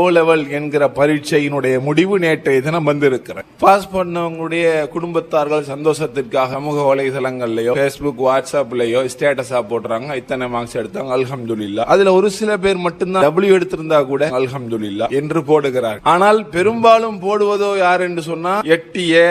ஓ level என்கிற பரீட்சையினுடைய முடிவு நேற்றைய தினம் வந்திருக்கிறேன் பாஸ் பண்ணவங்களுடைய குடும்பத்தார்கள் சந்தோஷத்திற்காக சமூக வலைதளங்கள்லயோ பேஸ்புக் வாட்ஸ்அப்லயோ ஸ்டேட்டஸா போடுறாங்க. இத்தனை மார்க்ஸ் எடுத்தாங்க. அல்ஹம்துலில்லாஹ் அதுல ஒரு சில பேர் மட்டும்தான் டபிள்யூ எடுத்திருந்தா கூட அல்ஹம்துலில்லாஹ் என்று போடுகிறார். ஆனால் பெரும்பாலும் போடுவதோ யார் என்று சொன்னா எட்டிய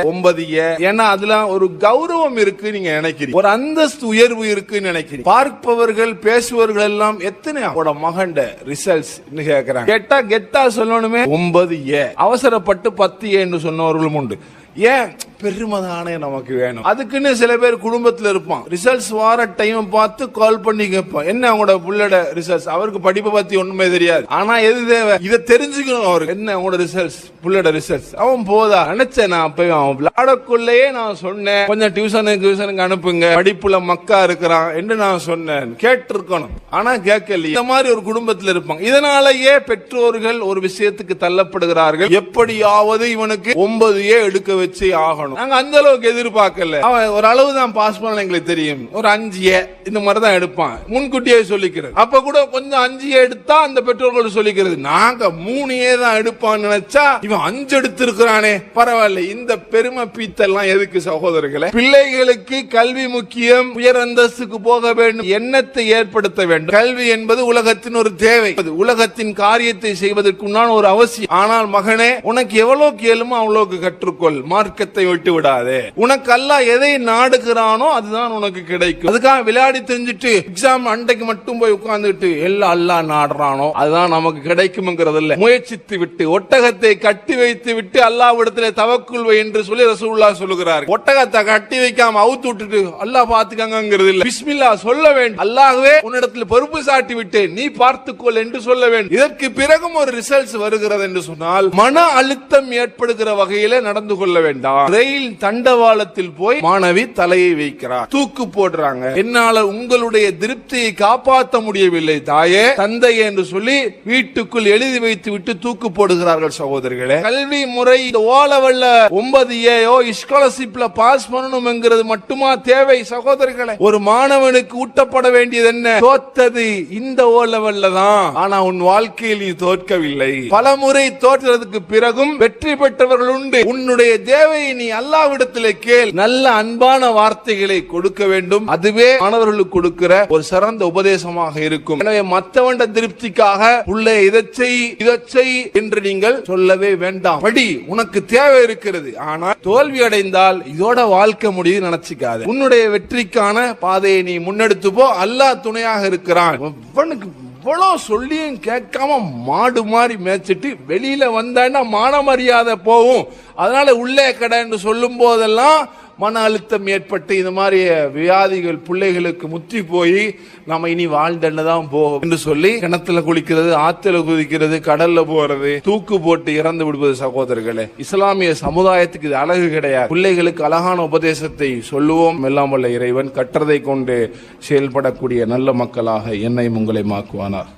ஏ ஏன்னா அதுல ஒரு கௌரவம் இருக்கு நீங்க நினைக்கிறீங்க. ஒரு அந்தஸ்து உயர்வு இருக்குன்னு நினைக்கிறீங்க. பார்ப்பவர்கள் பேசுவவர்கள் எல்லாம் எத்தனை அவட மகண்ட ரிசல்ட்ஸ் கேக்குறாங்க. கேட்டா கெத்தா சொல்லணுமே? ஒன்பது ஏ. அவசரப்பட்டு பத்து ஏன்னு சொன்னவர்களும் உண்டு. ஏன்? பெருமைதானே நமக்கு வேணும். அதுக்குன்னு சில பேர் குடும்பத்துல இருப்பான். ரிசல்ட்ஸ் வார டைம் பார்த்து கால் பண்ணி கேட்பான். என்ன அவங்களோட புள்ளோட ரிசல்ட்ஸ் அவருக்கு படிப்பை பத்தி ஒண்ணுமே தெரியாது. ஆனா எது தேவை? இதை தெரிஞ்சுக்கணும் அவருக்கு. என்ன அவங்களோட ரிசல்ட்ஸ் புள்ளோட ரிசல்ட்ஸ் அவன் போதா? நினைச்சேன் நான் அப்பவே அவன் விளாடக்குள்ளேயே நான் சொன்னேன். கொஞ்சம் டியூஷனுக்கு டியூஷனுக்கு அனுப்புங்க. படிப்புல மக்கா இருக்கிறான் என்று நான் சொன்னேன். கேட்டிருக்கணும். ஆனா கேட்கல இந்த மாதிரி ஒரு குடும்பத்துல இருப்பாங்க இதனாலேயே பெற்றோர்கள் ஒரு விஷயத்துக்கு தள்ளப்படுகிறார்கள். எப்படியாவது இவனுக்கு ஒன்பது ஏ எடுக்க வச்சு ஆகணும். நாங்க அந்த அளவுக்கு எதிர்பார்க்கல. அவன் ஒரு அளவு தான் பாஸ் பண்ண எங்களுக்கு தெரியும். ஒரு அஞ்சு ஏ இந்த மாதிரி தான் எடுப்பான். முன்கூட்டியே சொல்லிக்கிறது. அப்ப கூட கொஞ்சம் அஞ்சு ஏ எடுத்தா அந்த பெற்றோர்கள் சொல்லிக்கிறது. நாங்க மூணு ஏ தான் எடுப்பான்னு நினைச்சா இவன் அஞ்சு எடுத்திருக்கிறானே. பரவாயில்ல. இந்த பெருமை பீத்தெல்லாம் எதுக்கு சகோதரர்களை? பிள்ளைகளுக்கு கல்வி முக்கியம். உயர் அந்தஸ்துக்கு போக வேண்டும். எண்ணத்தை ஏற்படுத்த வேண்டும். கல்வி என்பது உலகத்தின் ஒரு தேவை. அது உலகத்தின் காரியத்தை செய்வதற்குண்டான ஒரு அவசியம். ஆனால் மகனே உனக்கு எவ்வளவுக்கு இயலுமோ அவ்வளவுக்கு கற்றுக்கொள். மார்க்கத்தை விட்டு விடாதே. உனக்கு அல்லாஹ் எதை நாடுகிறானோ அதுதான் உனக்கு கிடைக்கும். அதுக்காக விளையாடி தெரிஞ்சுட்டு எக்ஸாம் அண்டைக்கு மட்டும் போய் உட்கார்ந்துட்டு எல்லாம் அல்லாஹ் நாடுறானோ அதுதான் நமக்கு கிடைக்கும்ங்கிறது இல்ல முயற்சித்து விட்டு ஒட்டகத்தை கட்டி வைத்து விட்டு அல்லாஹ்விடத்திலே தவக்குள் வை என்று சொல்லி ரசூல்லா சொல்லுகிறார். ஒட்டகத்தை கட்டி வைக்காம அவுத்து விட்டுட்டு அல்லாஹ் பாத்துக்கங்கிறது இல்ல பிஸ்மில்லா சொல்ல வேண்டும். அல்லாஹ்வே உன்னிடத்தில் பொறுப்பு சாட்டி விட்டு நீ பார்த்துக்கொள் என்று சொல்ல வேண்டும். இதற்கு பிறகும் ஒரு ரிசல்ட்ஸ் வருகிறது என்று சொன்னால் மன அழுத்தம் ஏற்படுகிற வகையில நடந்து கொள்ள வேண்டாம். ரயில் தண்டவாளத்தில் போய் மாணவி தலையை வைக்கிறார். தூக்கு போடுறாங்க. என்னால உங்களுடைய திருப்தியை காப்பாற்ற முடியவில்லை தாயே. தந்தை என்று சொல்லி வீட்டுக்குள் எழுதி வைத்து விட்டு தூக்கு போடுகிறார்கள் சகோதரர்களே கல்வி முறை இந்த ஓலவல்ல ஒன்பது ஏயோ ஸ்காலர்ஷிப்ல பாஸ் பண்ணணும்ங்கிறது மட்டுமா தேவை சகோதரர்களே ஒரு மாணவனுக்கு ஊட்டப்பட வேண்டியது என்ன? தோத்தது இந்த ஓ லெவல்ல தான். ஆனா உன் வாழ்க்கையில் நீ தோற்கவில்லை. பல முறை தோற்றதுக்கு பிறகும் வெற்றி பெற்றவர்கள் உண்டு. உன்னுடைய தேவையை நீ அல்லாவிடத்திலே கேள். நல்ல அன்பான வார்த்தைகளை கொடுக்க வேண்டும். அதுவே மாணவர்களுக்கு கொடுக்கிற ஒரு சிறந்த உபதேசமாக இருக்கும். எனவே மற்றவண்ட திருப்திக்காக உள்ள இதை இதச்சை இதை என்று நீங்கள் சொல்லவே வேண்டாம். படி உனக்கு தேவை இருக்கிறது. ஆனால் தோல்வி அடைந்தால் இதோட வாழ்க்கை முடியுது நினைச்சுக்காது. உன்னுடைய வெற்றிக்கான பாதையை நீ முன்னெடுத்து போ. அல்லாஹ் துணையாக இருக்கிறான். எவ்வளோ சொல்லியும் கேட்காம மாடு மாதிரி மேய்ச்சிட்டு வெளியில வந்தேன்னா மான மரியாதை போகும். அதனால உள்ளே கடைன்னு சொல்லும் போதெல்லாம் மன அழுத்தம் ஏற்பட்டு இந்த மாதிரி வியாதிகள் பிள்ளைகளுக்கு முத்தி போய் நம்ம இனி வாழ்ந்தன்னு தான் போகும் என்று சொல்லி கிணத்துல குளிக்கிறது ஆத்துல குதிக்கிறது கடல்ல போறது தூக்கு போட்டு இறந்து விடுவது சகோதரர்களே. இஸ்லாமிய சமுதாயத்துக்கு இது அழகு கிடையாது. பிள்ளைகளுக்கு அழகான உபதேசத்தை சொல்லுவோம். எல்லாம் வல்ல இறைவன் கற்றதை கொண்டு செயல்படக்கூடிய நல்ல மக்களாக என்னை உங்களை மாக்குவானார்.